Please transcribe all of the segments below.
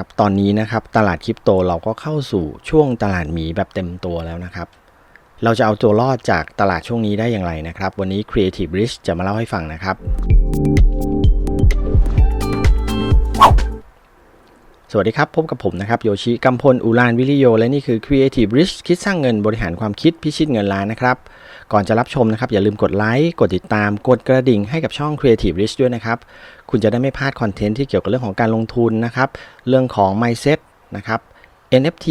ครับตอนนี้นะครับตลาดคริปโตเราก็เข้าสู่ช่วงตลาดหมีแบบเต็มตัวแล้วนะครับ เราจะเอาตัวรอดจากตลาดช่วงนี้ได้อย่างไรนะครับ วันนี้ Creative Rich จะมาเล่าให้ฟังนะครับ สวัสดีครับ พบกับผมนะครับ โยชิกัมพล อุลานวิริโย และนี่คือ Creative Rich คิดสร้างเงินบริหารความคิดพิชิตเงินล้านนะครับ ก่อนจะรับชมนะครับ อย่าลืมกดไลค์กดติดตามกดกระดิ่งให้กับช่อง Creative Rich ด้วยนะครับ คุณจะได้ไม่พลาดคอนเทนต์ที่เกี่ยวกับเรื่องของการลงทุนนะครับ เรื่องของ mindset นะครับ NFT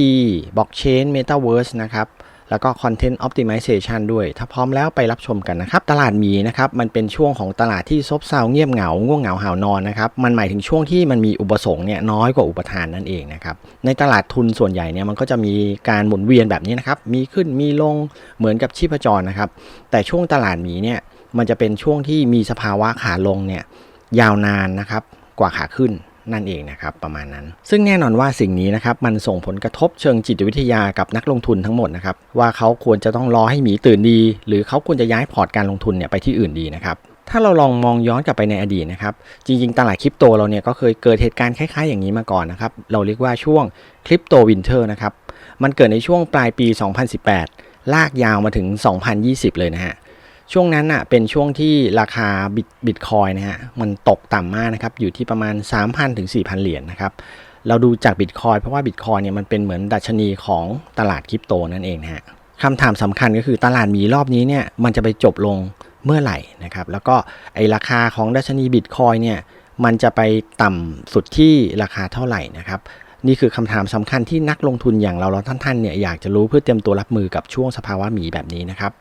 blockchain metaverse นะครับแล้วก็ content optimization ด้วย ถ้าพร้อมแล้วไปรับชมกันนะครับ ตลาดหมีนะครับ มันเป็นช่วงของตลาดที่ซบเซาเงียบเหงา ง่วงเหงาหาวนอนนะครับ มันหมายถึงช่วงที่มันมีอุปสงค์เนี่ยน้อยกว่าอุปทานนั่นเองนะครับ ในตลาดทุนส่วนใหญ่เนี่ยมันก็จะมีการหมุนเวียนแบบนี้นะครับ มีขึ้นมีลงเหมือนกับชีพจรนะครับ แต่ช่วงตลาดหมีเนี่ยมันจะเป็นช่วงที่มีสภาวะขาลงเนี่ย ยาวนานนะครับกว่าขาขึ้นนั่นเองนะครับประมาณนั้น ซึ่งแน่นอนว่าสิ่งนี้นะครับมันส่งผลกระทบเชิงจิตวิทยากับนักลงทุนทั้งหมดนะครับว่าเขาควรจะต้องรอให้หมีตื่นดี หรือเขาควรจะย้ายพอร์ตการลงทุนเนี่ยไปที่อื่นดีนะครับถ้าเราลองมองย้อนกลับไปในอดีตนะครับจริงๆ ตลาดคริปโตเราเนี่ยก็เคยเกิดเหตุการณ์คล้ายๆ อย่างนี้มาก่อนนะครับเราเรียกว่าช่วงคริปโตวินเทอร์นะครับมันเกิดในช่วงปลายปี 2018 ลากยาวมาถึง 2020 เลยนะฮะ ช่วงนั้นอะเป็นช่วงที่ราคาบิตบิตคอยนะฮะมันตกต่ำมากนะครับอยู่ที่ประมาณ 3,000ถึง4,000 เหรียญนะครับเราดูจากบิตคอยเพราะว่าบิตคอยเนี่ยมันเป็นเหมือนดัชนีของตลาดคริปโตนั่นเองนะฮะคำถามสำคัญก็คือตลาดหมีรอบนี้เนี่ยมันจะไปจบลงเมื่อไหร่นะครับแล้วก็ไอราคาของดัชนีบิตคอยเนี่ยมันจะไปต่ำสุดที่ราคาเท่าไหร่นะครับนี่คือคำถามสำคัญที่นักลงทุนอย่างเราเราท่านๆเนี่ยอยากจะรู้เพื่อเตรียมตัวรับมือกับช่วงสภาวะหมีแบบนี้นะครับ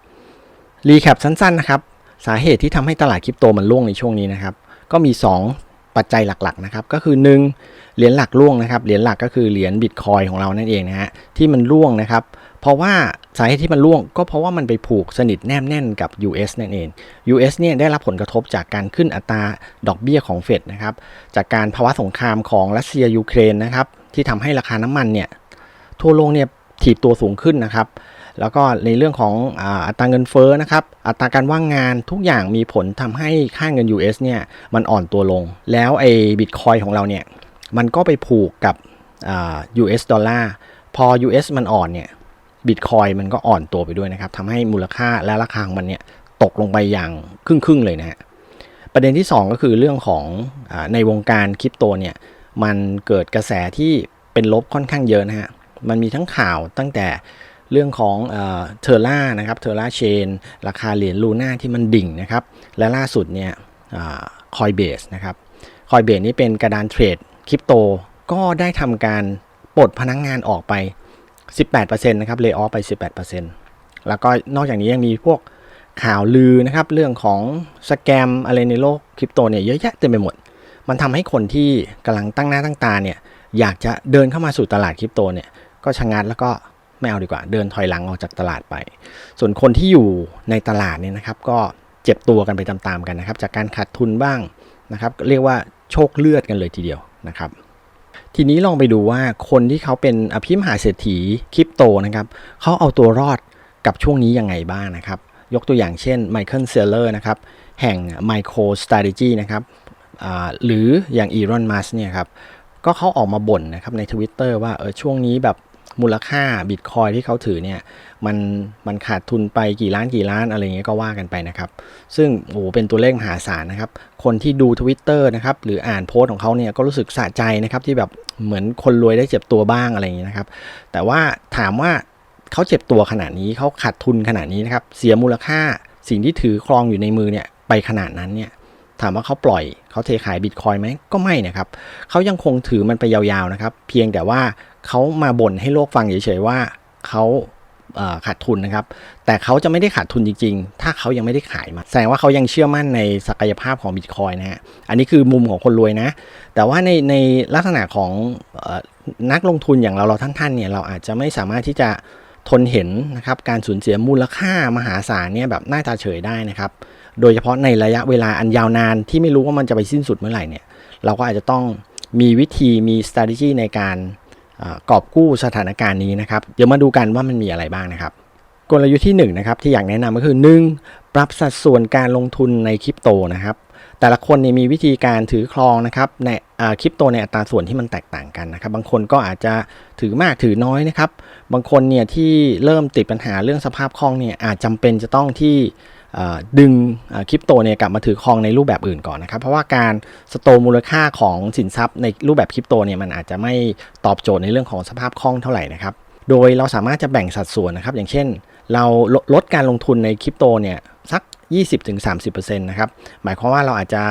รีแคปสั้นๆนะครับ สาเหตุที่ทำให้ตลาดคริปโตมันร่วงในช่วงนี้นะครับ ก็มี 2 ปัจจัยหลักๆนะครับ ก็คือ 1 เหรียญหลักร่วงนะครับ เหรียญหลักก็คือเหรียญบิตคอยของเรานั่นเองนะฮะ ที่มันร่วงนะครับ เพราะว่าสาเหตุที่มันร่วง ก็เพราะว่ามันไปผูกสนิทแนบแน่นกับ US นั่นเอง US เนี่ยได้รับผลกระทบจากการขึ้นอัตราดอกเบี้ยของเฟดนะครับ จากการภาวะสงครามของรัสเซียยูเครนนะครับ ที่ทำให้ราคาน้ำมันเนี่ย ทั่วโลกเนี่ยถีบตัวสูงขึ้นนะครับ แล้วก็ในเรื่องของอัตราเงินเฟ้อนะครับ อัตราการว่างงานทุกอย่างมีผลทำให้ค่าเงิน US เนี่ยมันอ่อนตัวลง แล้วไอ้บิตคอยของเราเนี่ยมันก็ไปผูกกับ US ดอลลาร์พอ US มันอ่อนเนี่ยบิตคอยมันก็อ่อนตัวไปด้วยนะครับทำให้มูลค่าและราคาของมันเนี่ยตกลงไปอย่างครึ่งๆเลยนะฮะประเด็นที่ 2 ก็คือเรื่องของอในวงการคริปโตเนี่ยมันเกิดกระแสที่เป็นลบค่อนข้างเยอะนะฮะมันมีทั้งข่าวตั้งแต่ เรื่องของเทอร่านะครับเทอร่าเชนราคาเหรียญลูน่าที่มันดิ่งนะครับและล่าสุดเนี่ยคอยเบสนะครับคอยเบสนี่เป็นกระดานเทรดคริปโตก็ได้ทำการปลดพนักงงานออกไป 18%นะครับเล y off ไป 18%แล้วก็นอกจากนี้ยังมีพวกข่าวลือนะครับเรื่องของสแกมอะไรในโลกคริปโตเนี่ยเยอะแยะเต็มไปหมด มันทำให้คนที่กำลังตั้งหน้าตั้งตาเนี่ยอยากจะเดินเข้ามาสู่ตลาดคริปโตเนี่ยก็ชะงัดแล้วก็ ไม่เอาดีกว่า เดินถอยหลังออกจากตลาดไป ส่วนคนที่อยู่ในตลาดเนี่ยนะครับ ก็เจ็บตัวกันไปตามๆกันนะครับ จากการขาดทุนบ้างนะครับ เรียกว่าโชคเลือดกันเลยทีเดียวนะครับ ทีนี้ลองไปดูว่าคนที่เขาเป็นอภิมหาเศรษฐีคริปโตนะครับเขาเอาตัวรอดกับช่วงนี้ยังไงบ้างนะครับ ยกตัวอย่างเช่นไมเคิลเซเลอร์นะครับแห่ง Micro Strategy นะครับหรืออย่างอีรอนมัสเนี่ยครับก็เขาออกมาบ่นนะครับใน Twitter ว่าเออช่วงนี้แบบ มูลค่าบิตคอยที่เขาถือเนี่ยมันมันขาดทุนไปกี่ล้านกี่ล้านอะไรเงี้ยก็ว่ากันไปนะครับ ซึ่งโอ้โหเป็นตัวเลขมหาศาลนะครับ คนที่ดู Twitter นะครับหรืออ่านโพสต์ของเขาเนี่ยก็รู้สึกสะใจนะครับที่แบบเหมือนคนรวยได้เจ็บตัวบ้างอะไรอย่างนี้นะครับ แต่ว่าถามว่าเขาเจ็บตัวขนาดนี้เขาขาดทุนขนาดนี้นะครับเสียมูลค่าสิ่งที่ถือครองอยู่ในมือเนี่ยไปขนาดนั้นเนี่ย ถามว่าเขาปล่อยเขาเทขายบิตคอยไหมก็ไม่นะครับเขายังคงถือมันไปยาวๆนะครับเพียงแต่ว่าเขามาบ่นให้โลกฟังเฉยๆว่าเขาขาดทุนนะครับ แต่เขาจะไม่ได้ขาดทุนจริง ๆ ถ้าเขายังไม่ได้ขายมา แสดงว่าเขายังเชื่อมั่นในศักยภาพของบิตคอยนะฮะ อันนี้คือมุมของคนรวยนะ แต่ว่าในในลักษณะของออนักลงทุนอย่างเราเราท่านๆเนี่ยเราอาจจะไม่สามารถที่จะทนเห็นนะครับการสูญเสียมูลค่ามหาศาลเนี่ยแบบหน้าตาเฉยได้นะครับ โดยเฉพาะในระยะเวลาอันยาวนานที่ไม่รู้ว่ามันจะไปสิ้นสุดเมื่อไหร่เนี่ย เราก็อาจจะต้องมีวิธีมี strategy ในการกอบกู้สถานการณ์นี้นะครับ เดี๋ยวมาดูกันว่ามันมีอะไรบ้างนะครับ กลยุทธ์ที่1นงนะครับที่อยากแนะนำก็คือ 1. ปรับสัดส่วนการลงทุนในคริปโตนะครับ แต่ละคนเนี่ยมีวิธีการถือครองนะครับในคริปโตในอัตราส่วนที่มันแตกต่างกันนะครับ บางคนก็อาจจะถือมากถือน้อยนะครับ บางคนเนี่ยที่เริ่มติดปัญหาเรื่องสภาพคล่องเนี่ยอาจจำเป็นจะต้องที่ ดึงคริปโตเนี่ยกลับมาถือครองในรูปแบบอื่นก่อนนะครับ เพราะว่าการสโตมูลค่าของสินทรัพย์ในรูปแบบคริปโตเนี่ยมันอาจจะไม่ตอบโจทย์ในเรื่องของสภาพคล่องเท่าไหร่นะครับโดยเราสามารถจะแบ่งสัดส่วนนะครับ อย่างเช่น เราลดลดการลงทุนในคริปโตเนี่ยสัก 20-30%นะครับหมายความว่าเราอาจจะ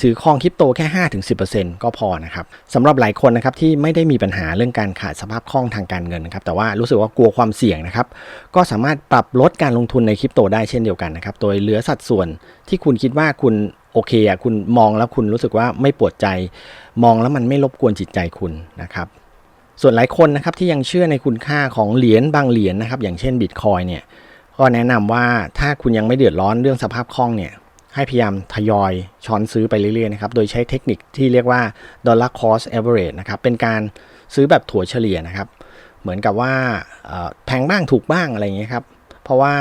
ถือครองคริปโตแค่ 5-10%ก็พอนะครับสำหรับหลายคนนะครับที่ไม่ได้มีปัญหาเรื่องการขาดสภาพคล่องทางการเงินนะครับแต่ว่ารู้สึกว่ากลัวความเสี่ยงนะครับก็สามารถปรับลดการลงทุนในคริปโตได้เช่นเดียวกันนะครับโดยเหลือสัดส่วนที่คุณคิดว่าคุณโอเคอะคุณมองแล้วคุณรู้สึกว่าไม่ปวดใจ มองแล้วมันไม่รบกวนจิตใจคุณนะครับส่วนหลายคนนะครับที่ยังเชื่อในคุณค่าของเหรียญบางเหรียญนะครับอย่างเช่นบิตคอยเนี่ยก็แนะนำว่าถ้าคุณยังไม่เดือดร้อนเรื่องสภาพคล่องเนี่ย ให้พยายามทยอยช้อนซื้อไปเรื่อยๆนะครับ โดยใช้เทคนิคที่เรียกว่า dollar cost average นะครับ เป็นการซื้อแบบถั่วเฉลี่ยนะครับ เหมือนกับว่าแพงบ้างถูกบ้างอะไรอย่างเงี้ยครับ เพราะว่า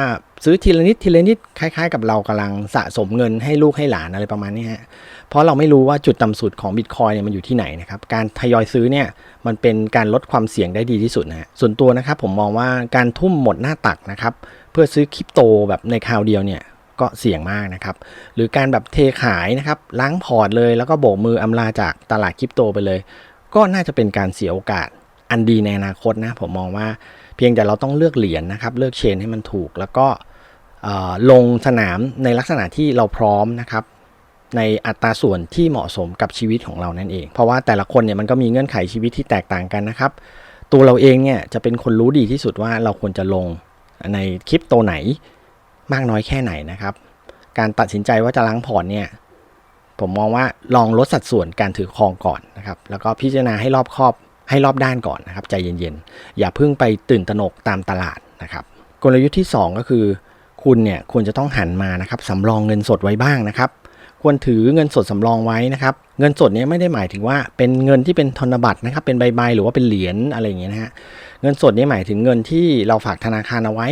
ซื้อทีละนิดทีละนิดคล้ายๆ กับเรากำลังสะสมเงินให้ลูกให้หลานอะไรประมาณนี้ฮะ เพราะเราไม่รู้ว่าจุดต่ำสุดของบิตคอยเนี่ยมันอยู่ที่ไหนนะครับ การทยอยซื้อเนี่ยมันเป็นการลดความเสี่ยงได้ดีที่สุดนะส่วนตัวนะครับผมมองว่าการทุ่มหมดหน้าตักนะครับเพื่อซื้อคริปโตแบบในคราวเดียวเนี่ย ก็เสี่ยงมากนะครับ หรือการแบบเทขายนะครับล้างพอร์ตเลย แล้วก็โบกมืออำลาจากตลาดคริปโตไปเลย ก็น่าจะเป็นการเสียโอกาสอันดีในอนาคตนะผมมองว่าเพียงแต่เราต้องเลือกเหรียญนะครับ เลือกเชนให้มันถูก แล้วก็ลงสนามในลักษณะที่เราพร้อมนะครับ ในอัตราส่วนที่เหมาะสมกับชีวิตของเรานั่นเอง เพราะว่าแต่ละคนเนี่ยมันก็มีเงื่อนไขชีวิตที่แตกต่างกันนะครับ ตัวเราเองเนี่ยจะเป็นคนรู้ดีที่สุดว่าเราควรจะลงในคริปโตไหน มากน้อยแค่ไหนนะครับ การตัดสินใจว่าจะล้างพอร์ตเนี่ยผมมองว่าลองลดสัดส่วนการถือครองก่อนนะครับ แล้วก็พิจารณาให้รอบครอบให้รอบด้านก่อนนะครับใจเย็นๆ อย่าเพิ่งไปตื่นตระหนกตามตลาดนะครับ กลยุทธ์ที่ 2 ก็คือ คุณเนี่ยควรจะต้องหันมานะครับสำรองเงินสดไว้บ้างนะครับ ควรถือเงินสดสำรองไว้นะครับ เงินสดเนี้ไม่ได้หมายถึงว่าเป็นเงินที่เป็นธนบัตรนะครับ เป็นใบๆหรือว่าเป็นเหรียญอะไรอย่างเงี้ยนะฮะเงินสดเนี้หมายถึงเงินที่เราฝากธนาคารเอาไว้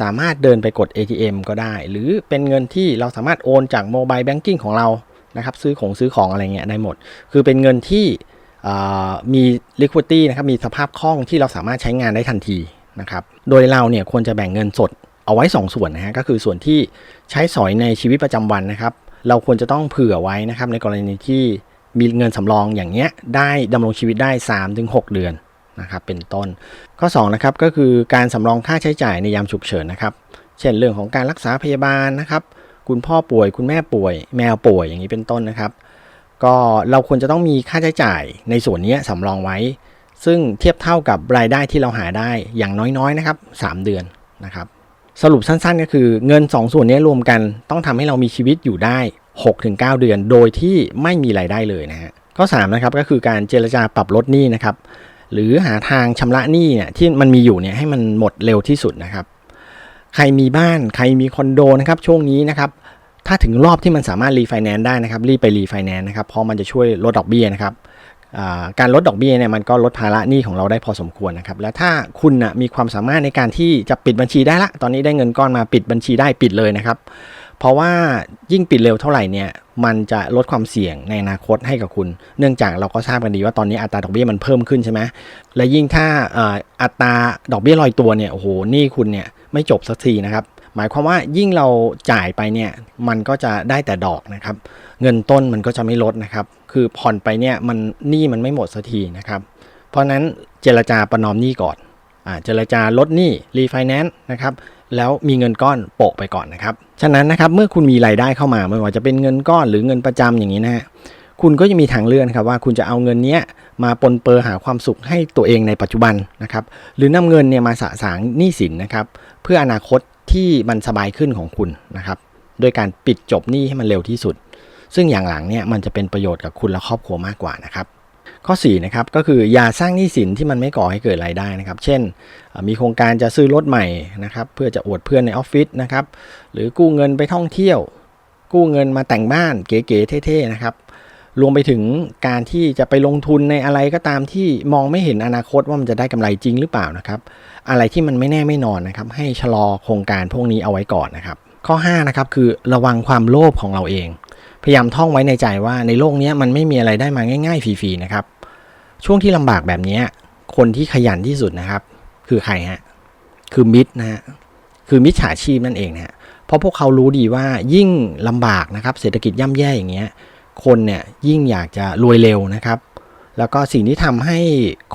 สามารถเดินไปกด ATM ก็ได้ หรือเป็นเงินที่เราสามารถโอนจากโมบายแบงกิ้งของเรานะครับซื้อของซื้อของอะไรเงี้ยได้หมด คือเป็นเงินที่มี liquidity นะครับมีสภาพคล่องที่เราสามารถใช้งานได้ทันทีนะครับโดยเราเนี่ยควรจะแบ่งเงินสดเอาไว้ 2 ส่วนนะฮะก็คือส่วนที่ใช้สอยในชีวิตประจำวันนะครับ เราควรจะต้องเผื่อไว้นะครับในกรณีที่มีเงินสำรองอย่างเงี้ยได้ดำรงชีวิตได้ 3-6 เดือน นะครับเป็นต้น ข้อ2นะครับก็คือการสำรองค่าใช้จ่ายในยามฉุกเฉินนะครับ เช่นเรื่องของการรักษาพยาบาลนะครับ คุณพ่อป่วย คุณแม่ป่วย แมวป่วยอย่างนี้เป็นต้นนะครับ ก็เราควรจะต้องมีค่าใช้จ่ายในส่วนนี้สำรองไว้ ซึ่งเทียบเท่ากับรายได้ที่เราหาได้อย่างน้อยๆนะครับ 3 เดือนนะครับสรุปสั้นๆ ก็คือเงิน 2ส่วนนี้รวมกันต้องทำให้เรามีชีวิตอยู่ได้ 6-9 เดือน โดยที่ไม่มีรายได้เลยนะฮะข้อ3นะครับก็คือการเจรจาปรับลดหนี้นะครับ หรือหาทางชำระหนี้เนี่ยที่มันมีอยู่เนี่ยให้มันหมดเร็วที่สุดนะครับ ใครมีบ้านใครมีคอนโดนะครับช่วงนี้นะครับถ้าถึงรอบที่มันสามารถรีไฟแนนซ์ได้นะครับรีบไปรีไฟแนนซ์นะครับเพราะมันจะช่วยลดดอกเบี้ยนะครับการลดดอกเบี้ยเนี่ยมันก็ลดภาระหนี้ของเราได้พอสมควรนะครับแล้วถ้าคุณนะมีความสามารถในการที่จะปิดบัญชีได้ละ ตอนนี้ได้เงินก้อนมาปิดบัญชีได้ปิดเลยนะครับ เพราะว่ายิ่งปิดเร็วเท่าไหร่เนี่ยมันจะลดความเสี่ยงในอนาคตให้กับคุณ เนื่องจากเราก็ทราบกันดีว่าตอนนี้อัตราดอกเบี้ยมันเพิ่มขึ้นใช่ไหมและยิ่งถ้าอัตราดอกเบี้ยลอยตัวเนี่ยโอ้โหนี่คุณเนี่ยไม่จบสักทีนะครับหมายความว่ายิ่งเราจ่ายไปเนี่ยมันก็จะได้แต่ดอกนะครับ เงินต้นมันก็จะไม่ลดนะครับ คือผ่อนไปเนี่ยมันหนี้มันไม่หมดสักทีนะครับ เพราะฉะนั้นเจรจาประนอมหนี้ก่อนอ่าเจรจาลดหนี้รีไฟแนนซ์นะครับ แล้วมีเงินก้อนโปะไปก่อนนะครับ ฉะนั้นนะครับเมื่อคุณมีรายได้เข้ามาไม่ว่าจะเป็นเงินก้อนหรือเงินประจำอย่างนี้นะฮะคุณก็จะมีทางเลือกนครับว่าคุณจะเอาเงินเนี้ยมาปนเปื้อหาความสุขให้ตัวเองในปัจจุบันนะครับ หรือนำเงินเนี่ยมาสะสางหนี้สินนะครับ เพื่ออนาคตที่มันสบายขึ้นของคุณนะครับโดยการปิดจบหนี้ให้มันเร็วที่สุด ซึ่งอย่างหลังเนี่ยมันจะเป็นประโยชน์กับคุณและครอบครัวมากกว่านะครับ ข้อ4นะครับก็คืออย่าสร้างหนี้สินที่มันไม่ก่อให้เกิดรายได้นะครับ เช่น มีโครงการจะซื้อรถใหม่นะครับเพื่อจะอวดเพื่อนในออฟฟิศนะครับหรือกู้เงินไปท่องเที่ยว กู้เงินมาแต่งบ้านเก๋ๆเท่ๆนะครับรวมไปถึงการที่จะไปลงทุนในอะไรก็ตามที่มองไม่เห็นอนาคตว่ามันจะได้กำไรจริงหรือเปล่านะครับอะไรที่มันไม่แน่ไม่นอนนะครับให้ชะลอโครงการพวกนี้เอาไว้ก่อนนะครับข้อ5นะครับคือระวังความโลภของเราเอง พยายามท่องไว้ในใจว่าในโลกนี้มันไม่มีอะไรได้มาง่าย ๆฟรีๆนะครับ ช่วงที่ลำบากแบบนี้คนที่ขยันที่สุดนะครับ คือใครฮะคือมิตรนะฮะคือมิจฉาชีพนั่นเองนะฮะเพราะพวกเขารู้ดีว่ายิ่งลำบากนะครับ เศรษฐกิจย่ำแย่อย่างเงี้ยคนเนี่ยยิ่งอยากจะรวยเร็วนะครับ แล้วก็สิ่งที่ทำให้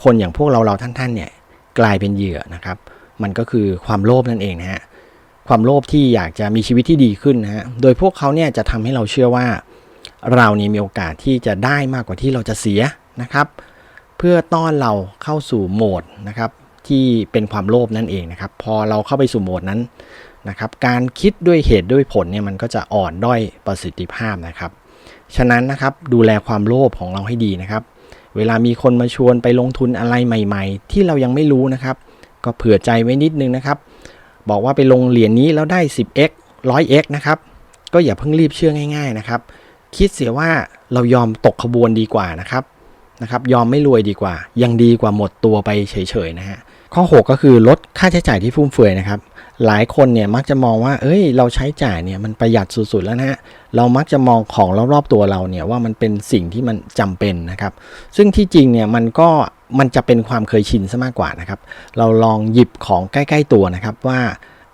คนอย่างพวกเราเราท่านๆเนี่ยกลายเป็นเหยื่อนะครับ มันก็คือความโลภนั่นเองนะฮะ ความโลภที่อยากจะมีชีวิตที่ดีขึ้นนะฮะ โดยพวกเขาเนี่ยจะทำให้เราเชื่อว่า เรานี่มีโอกาสที่จะได้มากกว่าที่เราจะเสียนะครับ เพื่อต้อนเราเข้าสู่โหมดนะครับที่เป็นความโลภนั่นเองนะครับ พอเราเข้าไปสู่โหมดนั้นนะครับ การคิดด้วยเหตุด้วยผลเนี่ยมันก็จะอ่อนด้อยประสิทธิภาพนะครับ ฉะนั้นนะครับดูแลความโลภของเราให้ดีนะครับ เวลามีคนมาชวนไปลงทุนอะไรใหม่ ๆ ที่เรายังไม่รู้นะครับ ก็เผื่อใจไว้นิดนึงนะครับ บอกว่าไปลงเหรียญนี้แล้วได้ 10x 100x นะครับ ก็อย่าเพิ่งรีบเชื่อง่าย ๆนะครับ คิดเสียว่าเรายอมตกขบวนดีกว่านะครับนะครับ ยอมไม่รวยดีกว่า ยังดีกว่าหมดตัวไปเฉยๆนะฮะข้อ 6 ก็คือลดค่าใช้จ่ายที่ฟุ่มเฟือยนะครับ หลายคนเนี่ยมักจะมองว่า เอ้ย เราใช้จ่ายเนี่ยมันประหยัดสุดๆแล้วนะฮะ เรามักจะมองของรอบๆตัวเราเนี่ยว่ามันเป็นสิ่งที่มันจำเป็นนะครับ ซึ่งที่จริงเนี่ยมันก็ มันจะเป็นความเคยชินซะมากกว่านะครับ เราลองหยิบของใกล้ ๆ ตัวนะครับว่า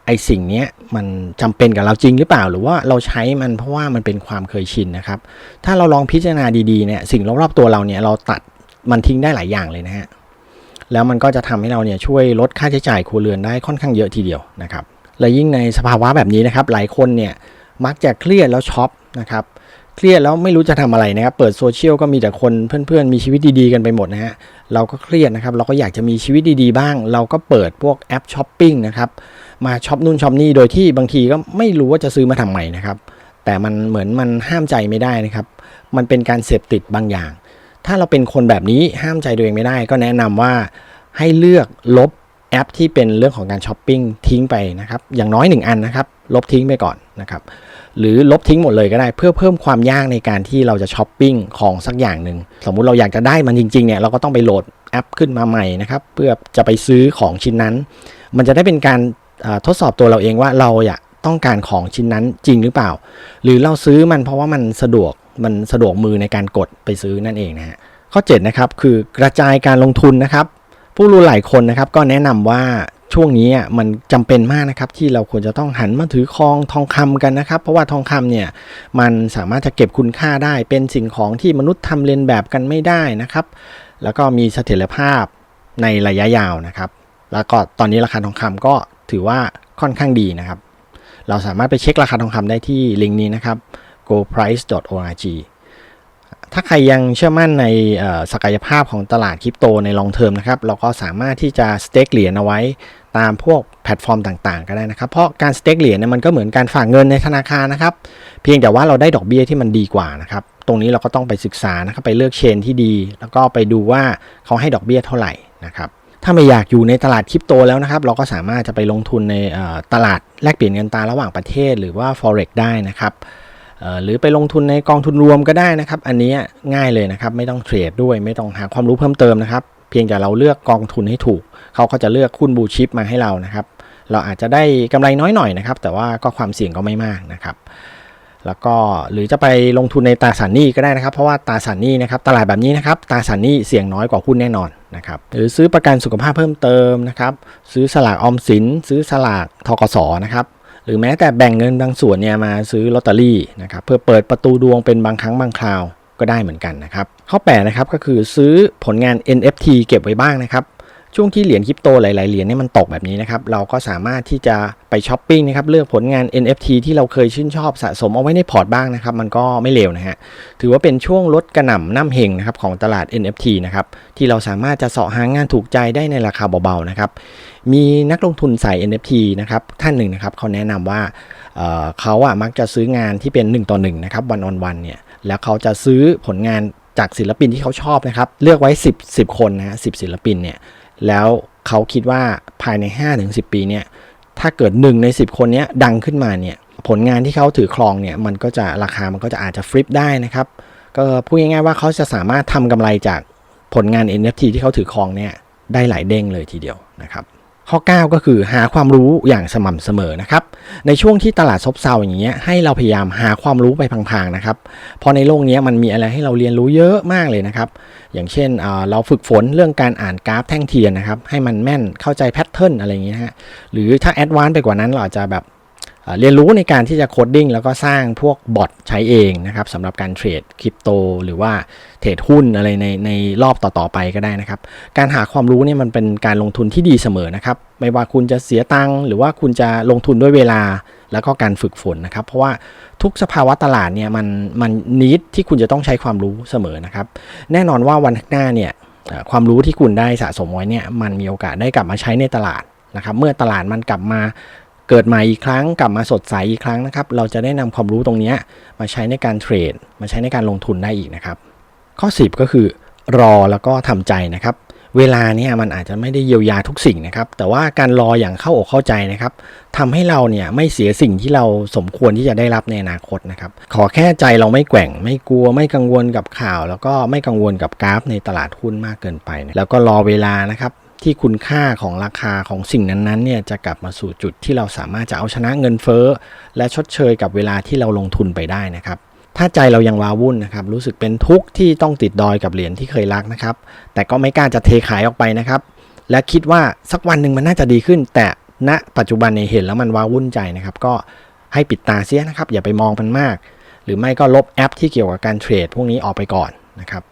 ไอสิ่งนี้มันจำเป็นกับเราจริงหรือเปล่า หรือว่าเราใช้มันเพราะว่ามันเป็นความเคยชินนะครับ ถ้าเราลองพิจารณาดีๆเนี่ยสิ่งรอบๆตัวเราเนี่ยเราตัดมันทิ้งได้หลายอย่างเลยนะฮะแล้วมันก็จะทำให้เราเนี่ยช่วยลดค่าใช้จ่ายครัวเรือนได้ค่อนข้างเยอะทีเดียวนะครับและยิ่งในสภาวะแบบนี้นะครับ หลายคนเนี่ยมักจะเครียดแล้วช็อปนะครับ เครียดแล้วไม่รู้จะทำอะไรนะครับ เปิดโซเชียลก็มีแต่คนเพื่อนๆ มีชีวิตดีๆกันไปหมดนะฮะ เราก็เครียดนะครับ เราก็อยากจะมีชีวิตดีๆบ้าง เราก็เปิดพวกแอปช้อปปิ้งนะครับ มาช็อปนู่นช็อปนี่ โดยที่บางทีก็ไม่รู้ว่าจะซื้อมาทำไมนะครับ แต่มันเหมือนมันห้ามใจไม่ได้นะครับ มันเป็นการเสพติดบางอย่าง ถ้าเราเป็นคนแบบนี้ห้ามใจตัวเองไม่ได้ ก็แนะนำว่าให้เลือกลบแอปที่เป็นเรื่องของการช้อปปิ้งทิ้งไปนะครับ อย่างน้อย 1 อันนะครับ ลบทิ้งไปก่อนนะครับ หรือลบทิ้งหมดเลยก็ได้ เพื่อเพิ่มความยากในการที่เราจะช้อปปิ้งของสักอย่างหนึ่งสมมุติเราอยากจะได้มันจริงๆเนี่ยเราก็ต้องไปโหลดแอปขึ้นมาใหม่นะครับเพื่อจะไปซื้อของชิ้นนั้น มันจะได้เป็นการทดสอบตัวเราเองว่าเราอยากต้องการของชิ้นนั้นจริงหรือเปล่า หรือเราซื้อมันเพราะว่ามันสะดวกมันสะดวกมือในการกดไปซื้อนั่นเองนะฮะข้อ7นะครับคือกระจายการลงทุนนะครับผู้รู้หลายคนนะครับก็แนะนำว่า ช่วงนี้อะมันจำเป็นมากนะครับที่เราควรจะต้องหันมาถือครองทองคำกันนะครับ เพราะว่าทองคำเนี่ยมันสามารถจะเก็บคุณค่าได้ เป็นสิ่งของที่มนุษย์ทำเลียนแบบกันไม่ได้นะครับ แล้วก็มีเสถียรภาพในระยะยาวนะครับ แล้วก็ตอนนี้ราคาทองคำก็ถือว่าค่อนข้างดีนะครับ เราสามารถไปเช็คราคาทองคำได้ที่ลิงก์นี้นะครับ goprice.org ถ้าใครยังเชื่อมั่นในศักยภาพของตลาดคริปโตในลองเทอมนะครับ เราก็สามารถที่จะสเต็กเหรียญเอาไว้ตามพวกแพลตฟอร์มต่างๆ ก็ได้นะครับ เพราะการสเต็กเหรียญเนี่ยมันก็เหมือนการฝากเงินในธนาคารนะครับ เพียงแต่ว่าเราได้ดอกเบี้ยที่มันดีกว่านะครับ ตรงนี้เราก็ต้องไปศึกษานะครับ ไปเลือกเชนที่ดี แล้วก็ไปดูว่าเขาให้ดอกเบี้ยเท่าไหร่นะครับ ถ้าไม่อยากอยู่ในตลาดคริปโตแล้วนะครับ เราก็สามารถจะไปลงทุนในตลาดแลกเปลี่ยนเงินตราระหว่างประเทศ หรือว่า forex ได้นะครับ หรือไปลงทุนในกองทุนรวมก็ได้นะครับ อันนี้ง่ายเลยนะครับไม่ต้องเทรดด้วยไม่ต้องหาความรู้เพิ่มเติมนะครับเพียงแต่เราเลือกกองทุนให้ถูก เขาก็จะเลือกหุ้นบูชิปมาให้เรานะครับ เราอาจจะได้กำไรน้อยหน่อยนะครับ แต่ว่าก็ความเสี่ยงก็ไม่มากนะครับ แล้วก็หรือจะไปลงทุนในตราสารหนี้ก็ได้นะครับ เพราะว่าตราสารหนี้นะครับ ตลาดแบบนี้นะครับตราสารหนี้เสี่ยงน้อยกว่าหุ้นแน่นอนนะครับ หรือซื้อประกันสุขภาพเพิ่มเติมนะครับ ซื้อสลากออมสิน ซื้อสลากทกสนะครับ หรือแม้แต่แบ่งเงินบางส่วนเนี่ยมาซื้อลอตเตอรี่นะครับเพื่อเปิดประตูดวงเป็นบางครั้งบางคราวก็ได้เหมือนกันนะครับ ข้อ8นะครับก็คือซื้อผลงาน NFT เก็บไว้บ้างนะครับช่วงที่เหรียญคริปโตหลาย ๆ เหรียญเนี่ยมันตกแบบนี้นะครับ เราก็สามารถที่จะไปช้อปปิ้งนะครับ เลือกผลงาน NFT ที่เราเคยชื่นชอบสะสมเอาไว้ในพอร์ตบ้างนะครับ มันก็ไม่เลวนะฮะ ถือว่าเป็นช่วงลดกระหน่ำน้ำเฮงนะครับของตลาด NFT นะครับ ที่เราสามารถจะเสาะหางานถูกใจได้ในราคาเบา ๆ นะครับ มีนักลงทุนสาย NFT นะครับท่านหนึ่งนะครับเขาแนะนำว่าเเขาอะมักจะซื้องานที่เป็น 1 ต่อ1นะครับวันออนวันเนี่ยแล้วเขาจะซื้อผลงานจากศิลปินที่เขาชอบนะครับ เลือกไว้ 10 10 คนนะฮะ10ศิลปินเนี่ยแล้วเขาคิดว่าภายใน 5-10 ปีเนี่ยถ้าเกิด 1 ใน 10 คนเนี้ยดังขึ้นมาเนี่ยผลงานที่เขาถือครองเนี่ยมันก็จะราคามันก็จะอาจจะฟลิปได้นะครับก็พูดง่ายๆว่าเขาจะสามารถทำกำไรจากผลงาน NFT ที่เขาถือครองเนี่ยได้หลายเด้งเลยทีเดียวนะครับ ข้อ 9 ก็คือหาความรู้อย่างสม่ำเสมอนะครับ ในช่วงที่ตลาดซบเซาอย่างเงี้ยให้เราพยายามหาความรู้ไปพังๆนะครับเพราะในโลกนี้มันมีอะไรให้เราเรียนรู้เยอะมากเลยนะครับ อย่างเช่นเอ่อเราฝึกฝนเรื่องการอ่านกราฟแท่งเทียนนะครับ ให้มันแม่นเข้าใจแพทเทิร์นอะไรอย่างเงี้ยฮะหรือถ้าแอดวานซ์ไปกว่านั้นเราอาจจะแบบ เรียนรู้ในการที่จะโคดดิ้งแล้วก็สร้างพวกบอทใช้เองนะครับสำหรับการเทรดคริปโตหรือว่าเทรดหุ้นอะไรในในรอบต่อๆไปก็ได้นะครับ การหาความรู้เนี่ยมันเป็นการลงทุนที่ดีเสมอนะครับ ไม่ว่าคุณจะเสียตังค์หรือว่าคุณจะลงทุนด้วยเวลาแล้วก็การฝึกฝนนะครับ เพราะว่าทุกสภาวะตลาดเนี่ยมันมันนิดที่คุณจะต้องใช้ความรู้เสมอนะครับ แน่นอนว่าวันข้างหน้าเนี่ยความรู้ที่คุณได้สะสมไว้เนี่ยมันมีโอกาสได้กลับมาใช้ในตลาดนะครับเมื่อตลาดมันกลับมา เกิดใหม่อีกครั้งกลับมาสดใสอีกครั้งนะครับ เราจะได้นำความรู้ตรงนี้มาใช้ในการเทรด มาใช้ในการลงทุนได้อีกนะครับ ข้อ 10 ก็คือรอแล้วก็ทำใจนะครับ เวลาเนี่ยมันอาจจะไม่ได้เยียวยาทุกสิ่งนะครับ แต่ว่าการรออย่างเข้าอกเข้าใจนะครับทำให้เราเนี่ยไม่เสียสิ่งที่เราสมควรที่จะได้รับในอนาคตนะครับ ขอแค่ใจเราไม่แกว่ง ไม่กลัวไม่กังวลกับข่าว แล้วก็ไม่กังวลกับกราฟในตลาดหุ้นมากเกินไปนะแล้วก็รอเวลานะครับ ที่คุณค่าของราคาของสิ่งนั้นๆเนี่ยจะกลับมาสู่จุดที่เราสามารถจะเอาชนะเงินเฟ้อ และชดเชยกับเวลาที่เราลงทุนไปได้นะครับ ถ้าใจเรายังวาวุ่นนะครับ รู้สึกเป็นทุกข์ที่ต้องติดดอยกับเหรียญที่เคยรักนะครับ แต่ก็ไม่กล้าจะเทขายออกไปนะครับ และคิดว่าสักวันหนึ่งมันน่าจะดีขึ้น แต่ณปัจจุบันในเห็นแล้วมันวาวุ่นใจนะครับ ก็ให้ปิดตาเสียนะครับ อย่าไปมองมันมาก หรือไม่ก็ลบแอปที่เกี่ยวกับการเทรดพวกนี้ออกไปก่อนนะครับ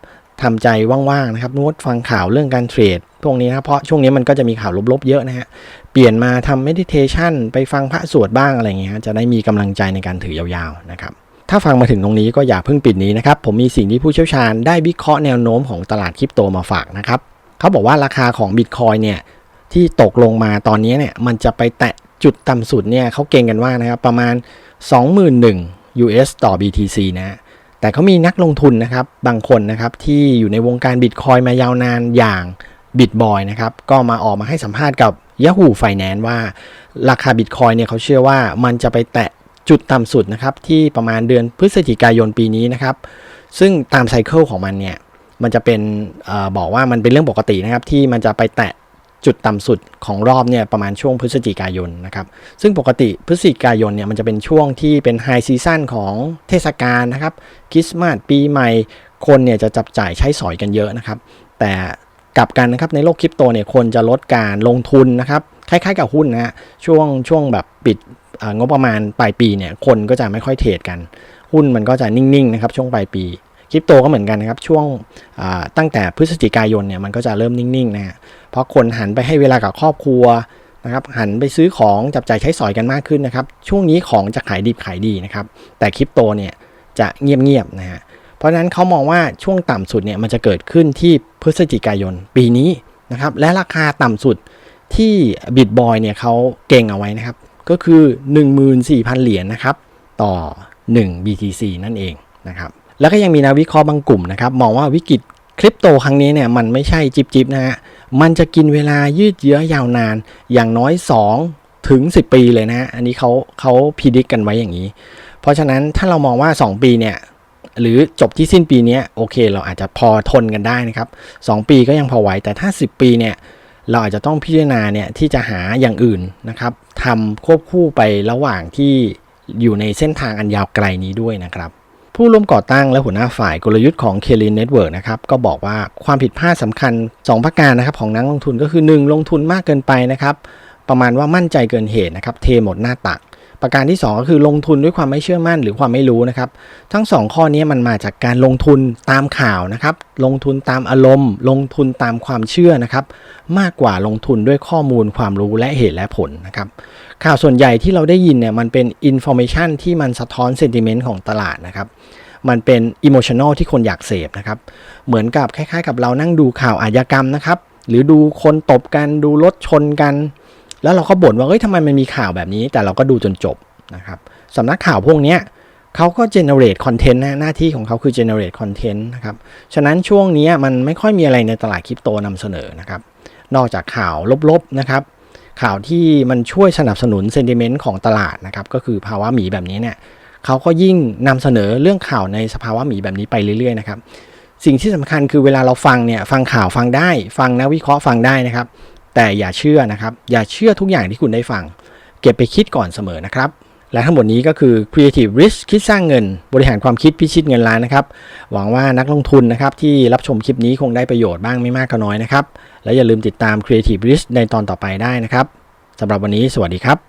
ทำใจว่างๆนะครับงดฟังข่าวเรื่องการเทรดพวกนี้นะเพราะช่วงนี้มันก็จะมีข่าวลบๆเยอะนะฮะเปลี่ยนมาทำ meditation ไปฟังพระสวดบ้างอะไรเงี้ยจะได้มีกำลังใจในการถือยาวๆนะครับถ้าฟังมาถึงตรงนี้ก็อย่าเพิ่งปิดนี้นะครับ ผมมีสิ่งที่ผู้เชี่ยวชาญได้วิเคราะห์แนวโน้มของตลาดคริปโตมาฝากนะครับเขาบอกว่าราคาของบิตคอยเนี่ยที่ตกลงมาตอนนี้เนี่ยมันจะไปแตะจุดต่ำสุดเนี่ยเขาเก่งกันว่านะครับประมาณ 21,000 US ต่อ BTC นะฮะ แต่เขามีนักลงทุนนะครับบางคนนะครับที่อยู่ในวงการบิตคอยมายาวนานอย่างบิตบอยนะครับก็มาออกมาให้สัมภาษณ์กับ Yahoo Finance ว่าราคาบิตคอยเนี่ยเขาเชื่อว่ามันจะไปแตะจุดต่ำสุดนะครับที่ประมาณเดือนพฤศจิกายนปีนี้นะครับซึ่งตามไซเคิลของมันเนี่ยมันจะเป็นอบอกว่ามันเป็นเรื่องปกตินะครับที่มันจะไปแตะ จุดต่ำสุดของรอบเนี่ยประมาณช่วงพฤศจิกายนนะครับ ซึ่งปกติพฤศจิกายนเนี่ยมันจะเป็นช่วงที่เป็นไฮซีซันของเทศกาลนะครับคริสต์มาสปีใหม่ คนเนี่ยจะจับจ่ายใช้สอยกันเยอะนะครับ แต่กลับกันนะครับในโลกคริปโตเนี่ยคนจะลดการลงทุนนะครับคล้ายๆกับหุ้นนะฮะช่วงช่วงแบบปิดเอ่องบประมาณปลายปีเนี่ยคนก็จะไม่ค่อยเทรดกัน หุ้นมันก็จะนิ่งๆนะครับช่วงปลายปี คริปโตก็เหมือนกันนะครับช่วงตั้งแต่พฤศจิกายนเนี่ยมันก็จะเริ่มนิ่งๆนะเพราะคนหันไปให้เวลากับครอบครัวนะครับหันไปซื้อของจับจ่ายใช้สอยกันมากขึ้นนะครับช่วงนี้ของจะขายดิบขายดีนะครับแต่คริปโตเนี่ยจะเงียบๆนะฮะเพราะฉะนั้นเขามองว่าช่วงต่ำสุดเนี่ยมันจะเกิดขึ้นที่พฤศจิกายนปีนี้นะครับและราคาต่ำสุดที่บิตบอยเนี่ยเขาเก่งเอาไว้นะครับก็คือ 14,000 เหรียญนะครับต่อ 1 BTC นั่นเองนะครับ แล้วก็ยังมีนักวิเคราะห์บางกลุ่มนะครับมองว่าวิกฤตคริปโตครั้งนี้เนี่ยมันไม่ใช่จิบจิบนะฮะ มันจะกินเวลายืดเยื้อยาวนานอย่างน้อย 2 ถึง 10 ปีเลยนะฮะอันนี้เขาเขาพิจิกกันไว้อย่างนี้ เพราะฉะนั้นถ้าเรามองว่า 2 ปีเนี่ยหรือจบที่สิ้นปีนี้โอเค เราอาจจะพอทนกันได้นะครับ 2 ปีก็ยังพอไหวแต่ถ้า 10 ปีเนี่ยเราอาจจะต้องพิจารณาเนี่ยที่จะหาอย่างอื่นนะครับทำควบคู่ไประหว่างที่อยู่ในเส้นทางอันยาวไกลนี้ด้วยนะครับ ผู้ร่วมก่อตั้งและหัวหน้าฝ่ายกลยุทธ์ของ k ค l i n Network นะครับก็บอกว่าความผิดพลาดสำคัญ 2 ประการนะครับของนักลงทุนก็คือ 1 ลงทุนมากเกินไปนะครับประมาณว่ามั่นใจเกินเหตุนะครับเทหมดหน้าตัก ประการที่ 2 ก็คือลงทุนด้วยความไม่เชื่อมั่นหรือความไม่รู้นะครับทั้ง 2 ข้อนี้มันมาจากการลงทุนตามข่าวนะครับลงทุนตามอารมณ์ ลงทุนตามความเชื่อนะครับมากกว่าลงทุนด้วยข้อมูลความรู้และเหตุและผลนะครับข่าวส่วนใหญ่ที่เราได้ยินเนี่ยมันเป็นอินโฟ a t ชันที่มันสะท้อนเซนติเมนต์ของตลาดนะครับ มันเป็นอิโมชัน a ลที่คนอยากเสพนะครับ เหมือนกับคล้ายๆ กับเรานั่งดูข่าวอาชญากรรมนะครับ หรือดูคนตบกันดูรถชนกัน แล้วเราก็บ่นว่าเฮ้ยทำไมมันมีข่าวแบบนี้ แต่เราก็ดูจนจบนะครับสำนักข่าวพวกนี้เขาก็ generate content นะหน้าที่ของเขาคือ generate content นะครับ ฉะนั้นช่วงนี้มันไม่ค่อยมีอะไรในตลาดคริปโตนำเสนอนะครับ นอกจากข่าวลบๆนะครับ ข่าวที่มันช่วยสนับสนุนเซนติเมนต์ของตลาดนะครับ ก็คือภาวะหมีแบบนี้เนี่ย เขาก็ยิ่งนำเสนอเรื่องข่าวในสภาวะหมีแบบนี้ไปเรื่อยๆนะครับ สิ่งที่สำคัญคือเวลาเราฟังเนี่ยฟังข่าวฟังได้ ฟังนักวิเคราะห์ฟังได้นะครับ แต่อย่าเชื่อนะครับ อย่าเชื่อทุกอย่างที่คุณได้ฟัง เก็บไปคิดก่อนเสมอนะครับและทั้งหมดนี้ก็คือ Creative Risk คิดสร้างเงิน บริหารความคิดพิชิตเงินล้านนะครับ หวังว่านักลงทุนนะครับที่รับชมคลิปนี้คงได้ประโยชน์บ้างไม่มากก็น้อยนะครับ และอย่าลืมติดตาม Creative Risk ในตอนต่อไปได้นะครับสำหรับวันนี้สวัสดีครับ